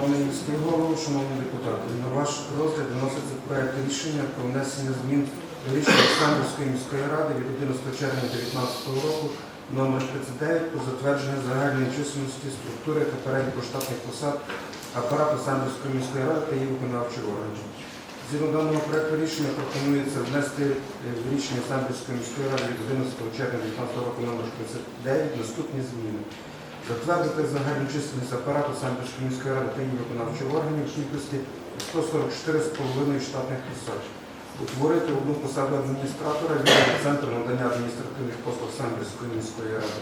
Шановний міський голово, шановні депутати, на ваш розгляд виноситься проект рішення про внесення змін до рішення Олександрівської міської ради від 11 червня 2019 року номер 39 про затвердження загальної численності структури та переліку штатних посад апарату Олександрівської міської ради та її виконавчих органів. Згідно даного проекту рішення пропонується внести е, в рішення Олександрівської міської ради від 11 червня 2019 року номер 39 наступні зміни. Затвердити загальну численність апарату Самбірської ради та її виконавчих органів в кількості 144,5 штатних посад. Утворити одну посаду адміністратора відділу центру надання адміністративних послуг Самбірської міської ради.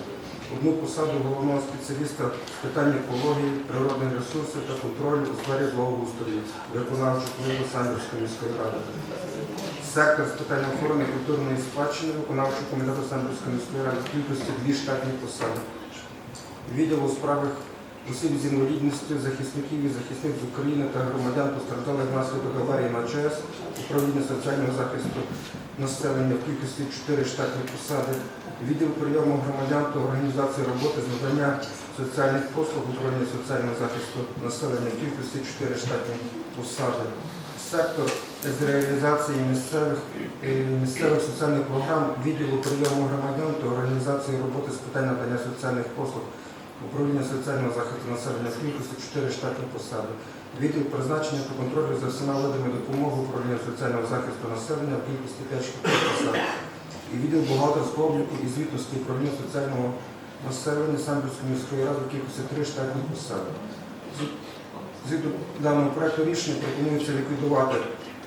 Одну посаду головного спеціаліста з питань екології, природних ресурсів та контролю у сфері благоустрою, виконавчого впливу Самбірської міської ради. Сектор з питань охорони культурної спадщини виконавчого комітету Самбірської міської ради в кількості дві штатні посади відділ у справах осіб з інвалідністю, захисників і захисниць з України та громадян постраждалих внаслідок аварії на ЧАЕС, управління соціального захисту населення в кількості 4 штатні посади, відділ прийому громадян та організації роботи з надання соціальних послуг управління соціального захисту населення в кількості 4 штатні посади. Сектор з реалізації місцевих, е, місцевих соціальних програм відділу прийому громадян та організації роботи з питань надання соціальних послуг управління соціального захисту населення в кількості 4 штатні посади. Відділ призначення та контролю за всіма видами допомоги управління соціального захисту населення в кількості 5 штатних посад. І відділ бухгалтерського обліку і звітності управління соціального населення Самбірської міської ради в кількості 3 штатні посади. Згідно даного проекту рішення пропонується ліквідувати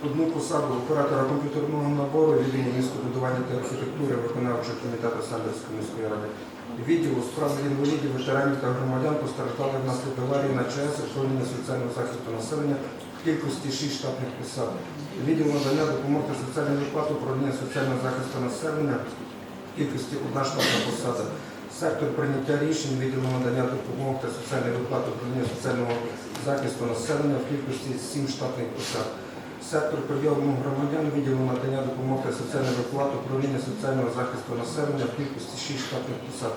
одну посаду оператора комп'ютерного набору відділу містобудування та архітектури виконавчого комітету Самбірської міської ради, відділу справ інвалідів, ветеранів та громадян постраждалих внаслідок аварії на ЧАЕС управління соціального захисту населення в кількості 6 штатних посад, відділ надання допомоги соціальної виплати управління соціального захисту населення в кількості одна штатна посада. Сектор прийняття рішень відділу надання допомоги та соціальної виплати управління соціального захисту населення в кількості 7 штатних посад. Сектор прийому громадян відділу надання допомоги соціальної виплати управління соціального захисту населення в кількості 6 штатних посад.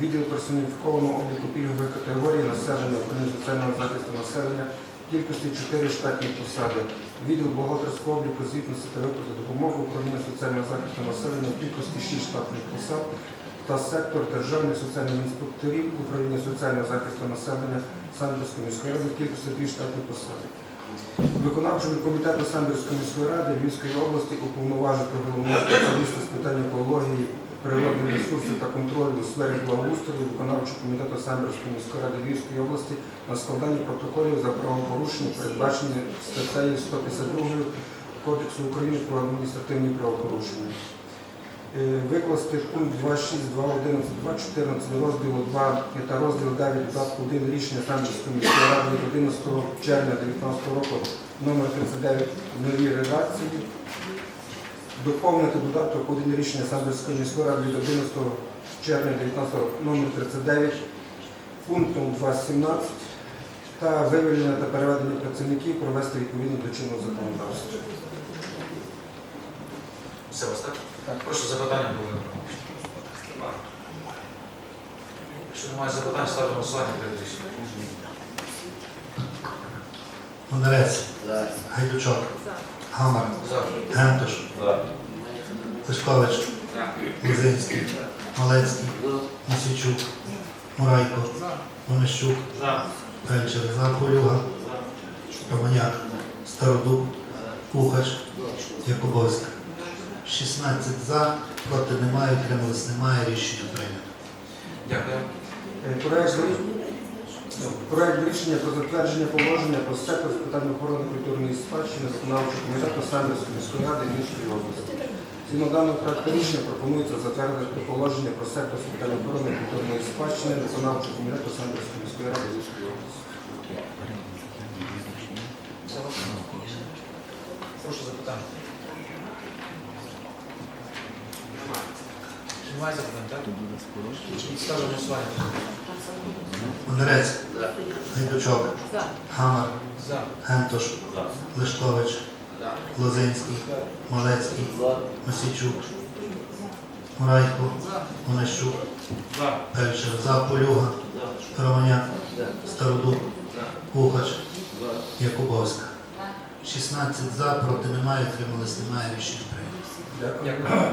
Відділ персоніфікованого обліку пільгової категорії населення управління соціального захисту населення в кількості 4 штатні посади. Відділ бухгалтерського обліку звітності та виплати допомоги управління соціального захисту населення в кількості 6 штатних посад та сектор державних соціальних інспекторів управління соціального захисту населення Самбірської міської ради в кількості дві штатні посади. Виконавчому комітету Самбірської міської ради Львівської області уповноважити головного спеціаліста з питань екології, природних ресурсів та контролю у сфері благоустрою виконавчого комітету Самбірської міської ради Львівської області на складанні протоколів за правопорушення, передбачені статтею 152 Кодексу України про адміністративні правопорушення. Е, викласти пункт 2.6, 2.11, 2.14 розділу 2 та розділ 9 додатку 1 рішення Самбірської міської ради від 11 червня 2019 року номер 39 в новій редакції. Доповнити додаток 1 рішення Самбірської міської ради від 11 червня 2019 року номер 39 пунктом 2.17 та вивільнення та переведення працівників провести відповідно до чинного законодавства. Все вас так? Прошу запитання Володимира. Якщо немає запитань, ставимо голосування перед рішенням. Бондарець, Гайдучок, Гамар, За. Гентош, Лешкович, Лозинський, Малецький, Мосійчук, Мурайко, Онищук, Фельдшер, Заполюга, Романяк, Стародуб, Кухач, Якубовська. 16 за, проти немає, утримались немає, рішення прийнято. Дякую. Е, ну, проект рішення про затвердження положення про сектор з питань охорони культурної спадщини виконавчого комітету Самбірської міської ради Львівської області. Згідно даного проекту рішення пропонується затвердити положення про сектор з питань охорони культурної спадщини виконавчого комітету Самбірської міської ради Львівської області. Прошу запитання. Немає запитань, так? Ставимо голосування. Бондарець, Гайдучок, Гамар, За. Гентош, Лешкович, Лозинський, Малецький, Мосійчук, Мурайко, Онищук, За. Фельдшер, Заполюга, Романяк, Стародуб, Пухач, Якубовська. 16 за, проти немає, тримались немає, рішення прийнято. Дякую.